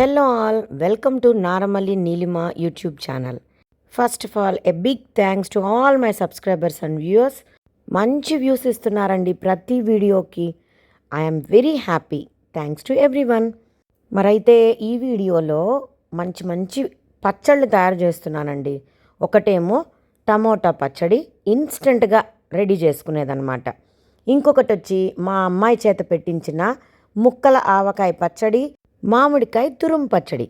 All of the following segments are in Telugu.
Hello all welcome to Naramalli Neelima YouTube channel. First of all a big thanks to all my subscribers and viewers మంచి వ్యూస్ ఇస్తున్నారండి ప్రతి వీడియోకి. I'm very happy thanks to every one మరైతే ఈ వీడియోలో మంచి మంచి పచ్చళ్ళు తయారు చేస్తున్నానండి. ఒకటేమో టమోటా పచ్చడి ఇన్స్టెంట్గా రెడీ చేసుకునేదనమాట ఇంకొకటి వచ్చి మా అమ్మాయి చేత పెట్టించిన ముక్కల ఆవకాయ పచ్చడి మామిడికాయ తురుము పచ్చడి.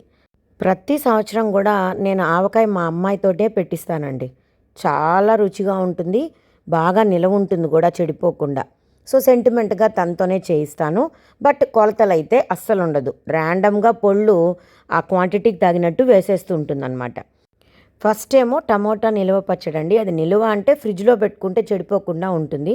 ప్రతి సంవత్సరం కూడా నేను ఆవకాయ మా అమ్మాయితోటే పెట్టిస్తానండి. చాలా రుచిగా ఉంటుంది బాగా నిలవ ఉంటుంది కూడా చెడిపోకుండా. సో సెంటిమెంట్గా తనతోనే చేయిస్తాను. బట్ కొలతలు అయితే అస్సలు ఉండదు ర్యాండమ్గా పొళ్ళు ఆ క్వాంటిటీకి తగినట్టు వేసేస్తూ ఉంటుందన్నమాట. ఫస్ట్ ఏమో టమోటా నిల్వ పచ్చడి అండి. అది నిల్వ అంటే ఫ్రిడ్జ్లో పెట్టుకుంటే చెడిపోకుండా ఉంటుంది.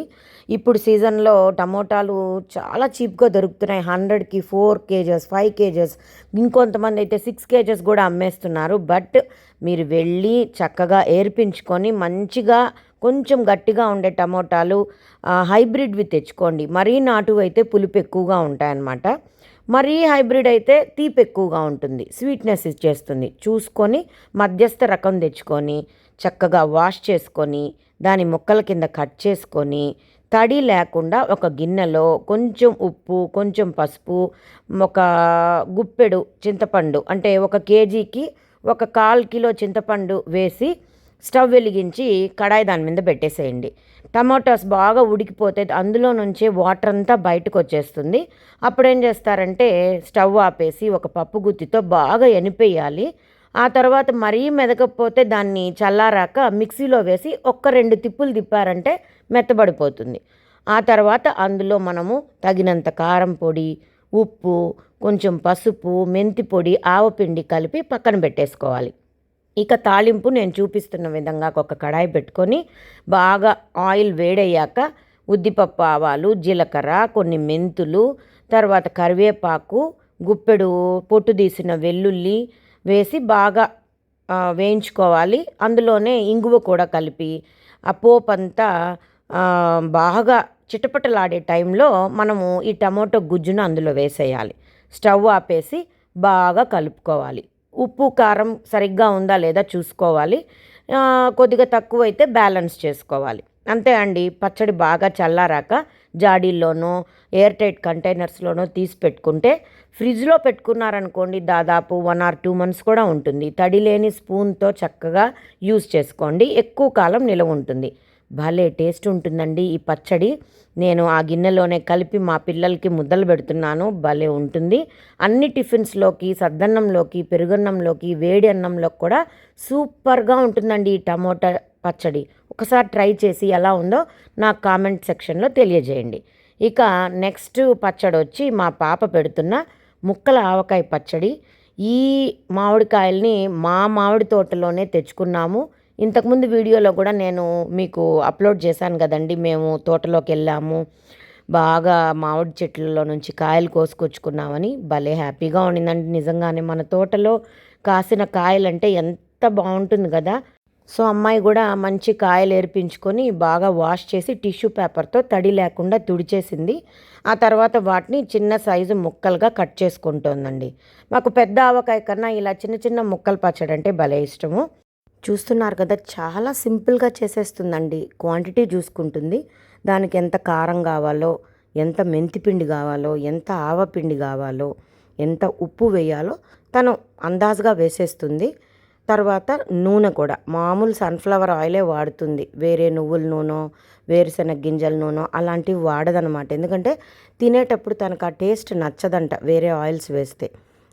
ఇప్పుడు సీజన్లో టమోటాలు చాలా చీప్గా దొరుకుతున్నాయి. హండ్రెడ్కి ఫోర్ కేజెస్ ఫైవ్ కేజెస్ ఇంకొంతమంది అయితే సిక్స్ కేజెస్ కూడా అమ్మేస్తున్నారు. బట్ మీరు వెళ్ళి చక్కగా ఏర్పించుకొని మంచిగా కొంచెం గట్టిగా ఉండే టమోటాలు హైబ్రిడ్వి తెచ్చుకోండి. మరీ నాటువైతే పులుపు ఎక్కువగా ఉంటాయన్నమాట. మరీ హైబ్రిడ్ అయితే తీపి ఎక్కువగా ఉంటుంది. స్వీట్నెస్ ఇచ్చేస్తుంది చూసుకొని మధ్యస్థ రకం తెచ్చుకొని చక్కగా వాష్ చేసుకొని దాని ముక్కల కింద కట్ చేసుకొని తడి లేకుండా ఒక గిన్నెలో కొంచెం ఉప్పు కొంచెం పసుపు ఒక గుప్పెడు చింతపండు అంటే ఒక కేజీకి ఒక కాల్ కిలో చింతపండు వేసి స్టవ్ వెలిగించి కడాయి దాని మీద పెట్టేసేయండి. టమాటాస్ బాగా ఉడికిపోతే అందులో నుంచే వాటర్ అంతా బయటకు వచ్చేస్తుంది. అప్పుడు ఏం చేస్తారంటే స్టవ్ ఆపేసి ఒక పప్పు గుత్తితో బాగా ఎనిపేయాలి. ఆ తర్వాత మరీ మెదకపోతే దాన్ని చల్లారాక మిక్సీలో వేసి ఒక్క రెండు తిప్పులు తిప్పారంటే మెత్తబడిపోతుంది. ఆ తర్వాత అందులో మనము తగినంత కారం పొడి ఉప్పు కొంచెం పసుపు మెంతి పొడి ఆవపిండి కలిపి పక్కన పెట్టేసుకోవాలి. ఇక తాలింపు నేను చూపిస్తున్న విధంగా ఒక కడాయి పెట్టుకొని బాగా ఆయిల్ వేడయ్యాక ఉద్దిపప్పు ఆవాలు జీలకర్ర కొన్ని మెంతులు తర్వాత కరివేపాకు గుప్పెడు పొట్టు తీసిన వెల్లుల్లి వేసి బాగా వేయించుకోవాలి. అందులోనే ఇంగువ కూడా కలిపి ఆ పోపు అంతా బాగా చిటపటలాడే టైంలో మనము ఈ టమోటో గుజ్జును అందులో వేసేయాలి. స్టవ్ ఆపేసి బాగా కలుపుకోవాలి. ఉప్పు కారం సరిగ్గా ఉందా లేదా చూసుకోవాలి. కొద్దిగా తక్కువ అయితే బ్యాలెన్స్ చేసుకోవాలి. అంతే అండి పచ్చడి బాగా చల్లారాక జాడీల్లోనో ఎయిర్ టైట్ కంటైనర్స్లోనో తీసి పెట్టుకుంటే ఫ్రిడ్జ్లో పెట్టుకున్నారనుకోండి దాదాపు వన్ ఆర్ టూ మంత్స్ కూడా ఉంటుంది. తడి లేని స్పూన్తో చక్కగా యూస్ చేసుకోండి. ఎక్కువ కాలం నిలవ ఉంటుంది. భలే టేస్ట్ ఉంటుందండి ఈ పచ్చడి. నేను ఆ గిన్నెలోనే కలిపి మా పిల్లలకి ముద్దలు పెడుతున్నాను. భలే ఉంటుంది. అన్ని టిఫిన్స్లోకి సద్దన్నంలోకి పెరుగన్నంలోకి వేడి అన్నంలోకి కూడా సూపర్గా ఉంటుందండి ఈ టమోటా పచ్చడి. ఒకసారి ట్రై చేసి ఎలా ఉందో నాకు కామెంట్ సెక్షన్లో తెలియజేయండి. ఇక నెక్స్ట్ పచ్చడి వచ్చి మా పాప పెడుతున్న ముక్కల ఆవకాయ పచ్చడి. ఈ మామిడికాయల్ని మా మామిడి తోటలోనే తెచ్చుకున్నాము. ఇంతకుముందు వీడియోలో కూడా నేను మీకు అప్లోడ్ చేశాను కదండి. మేము తోటలోకి వెళ్ళాము. బాగా మామిడి చెట్లలో నుంచి కాయలు కోసుకొచ్చుకున్నామని భలే హ్యాపీగా ఉండిందండి. నిజంగానే మన తోటలో కాసిన కాయలంటే ఎంత బాగుంటుంది కదా. సో అమ్మాయి కూడా మంచి కాయలు ఏర్పించుకొని బాగా వాష్ చేసి టిష్యూ పేపర్తో తడి లేకుండా తుడిచేసింది. ఆ తర్వాత వాటిని చిన్న సైజు ముక్కలుగా కట్ చేసుకుంటోందండి. మాకు పెద్ద ఆవకాయ కన్నా ఇలా చిన్న చిన్న ముక్కలు పచ్చడి అంటే భలే ఇష్టము. చూస్తున్నారు కదా చాలా సింపుల్గా చేసేస్తుందండి. క్వాంటిటీ చూసుకుంటుంది. దానికి ఎంత కారం కావాలో ఎంత మెంతిపిండి కావాలో ఎంత ఆవపిండి కావాలో ఎంత ఉప్పు వేయాలో తను అందాజుగా వేసేస్తుంది. తర్వాత నూనె కూడా మామూలు సన్ఫ్లవర్ ఆయిలే వాడుతుంది. వేరే నువ్వుల నూనె వేరుశెనగ గింజల నూనె అలాంటివి వాడదనమాట. ఎందుకంటే తినేటప్పుడు తనకు ఆ టేస్ట్ నచ్చదంట వేరే ఆయిల్స్ వేస్తే.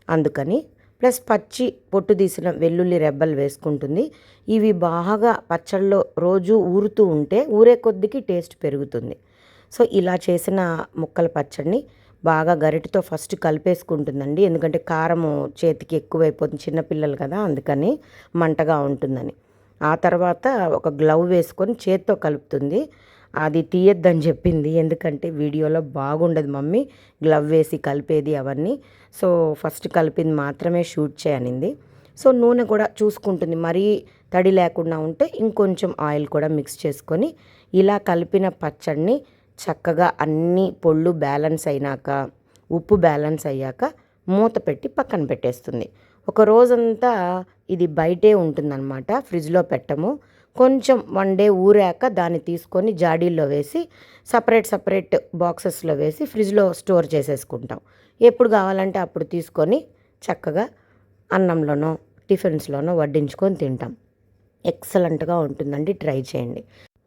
అందుకని ప్లస్ పచ్చి పొట్టు తీసిన వెల్లుల్లి రెబ్బలు వేసుకుంటుంది. ఇవి బాగా పచ్చళ్ళలో రోజు ఊరుతూ ఉంటే ఊరే కొద్దికి టేస్ట్ పెరుగుతుంది. సో ఇలా చేసిన ముక్కల పచ్చడిని బాగా గరిటతో ఫస్ట్ కలిపేసుకుంటుందండి. ఎందుకంటే కారము చేతికి ఎక్కువైపోతుంది చిన్నపిల్లలు కదా అందుకని మంటగా ఉంటుందని. ఆ తర్వాత ఒక గ్లవ్ వేసుకొని చేత్తో కలుపుతుంది. అది తీయొద్దని చెప్పింది. ఎందుకంటే వీడియోలో బాగుండదు మమ్మీ. గ్లవ్ వేసి కలిపేది అవన్నీ. సో ఫస్ట్ కలిపింది మాత్రమే షూట్ చేయనింది. సో నూనె కూడా చూసుకుంటుంది. మరీ తడి లేకుండా ఉంటే ఇంకొంచెం ఆయిల్ కూడా మిక్స్ చేసుకొని ఇలా కలిపిన పచ్చడిని చక్కగా అన్ని పొళ్ళు బ్యాలెన్స్ అయినాక ఉప్పు బ్యాలెన్స్ అయ్యాక మూత పెట్టి పక్కన పెట్టేస్తుంది. ఒక రోజంతా ఇది బయటే ఉంటుందన్నమాట. ఫ్రిడ్జ్లో పెట్టము. కొంచెం వన్ డే ఊరాక దాన్ని తీసుకొని జాడీల్లో వేసి సపరేట్ సపరేట్ బాక్సెస్లో వేసి ఫ్రిడ్జ్లో స్టోర్ చేసేసుకుంటాం. ఎప్పుడు కావాలంటే అప్పుడు తీసుకొని చక్కగా అన్నంలోనో టిఫిన్స్లోనో వడ్డించుకొని తింటాం. ఎక్సలెంట్గా ఉంటుందండి ట్రై చేయండి.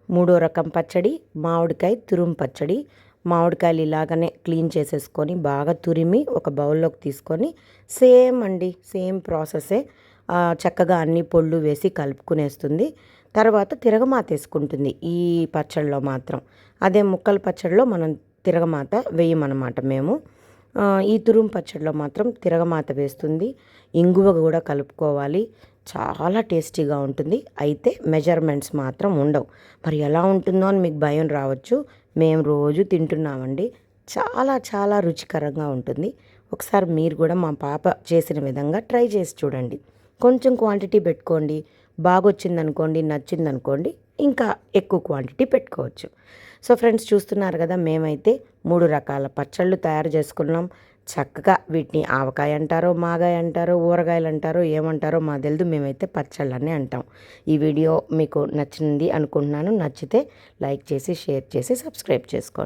మూడో రకం పచ్చడి మామిడికాయ తురుము పచ్చడి. మామిడికాయలు ఇలాగనే క్లీన్ చేసేసుకొని బాగా తురిమి ఒక బౌల్లోకి తీసుకొని సేమ్ అండి సేమ్ ప్రాసెసే చక్కగా అన్ని పొళ్ళు వేసి కలుపుకునేస్తుంది. తర్వాత తిరగమాత వేసుకుంటుంది ఈ పచ్చడిలో మాత్రం. అదే ముక్కల పచ్చడిలో మనం తిరగమాత వేయమన్నమాట మేము. ఈ తురుము పచ్చడిలో మాత్రం తిరగమాత వేస్తుంది. ఇంగువ కూడా కలుపుకోవాలి. చాలా టేస్టీగా ఉంటుంది. అయితే మెజర్మెంట్స్ మాత్రం ఉండవు. మరి ఎలా ఉంటుందో అని మీకు భయం రావచ్చు. మేము రోజు తింటున్నామండి. చాలా చాలా రుచికరంగా ఉంటుంది. ఒకసారి మీరు కూడా మా పాప చేసిన విధంగా ట్రై చేసి చూడండి. కొంచెం క్వాంటిటీ పెట్టుకోండి. బాగొచ్చిందనుకోండి నచ్చిందనుకోండి ఇంకా ఎక్కువ క్వాంటిటీ పెట్టుకోవచ్చు. సో ఫ్రెండ్స్ చూస్తున్నారు కదా మేమైతే మూడు రకాల పచ్చళ్ళు తయారు చేసుకున్నాం. చక్కగా వీటిని ఆవకాయ అంటారో మాగాయ అంటారో ఊరగాయలు అంటారో ఏమంటారో మా తెలియదు మేమైతే పచ్చళ్ళని అంటాం. ఈ వీడియో మీకు నచ్చింది అనుకుంటున్నాను. నచ్చితే లైక్ చేసి షేర్ చేసి సబ్స్క్రైబ్ చేసుకోండి.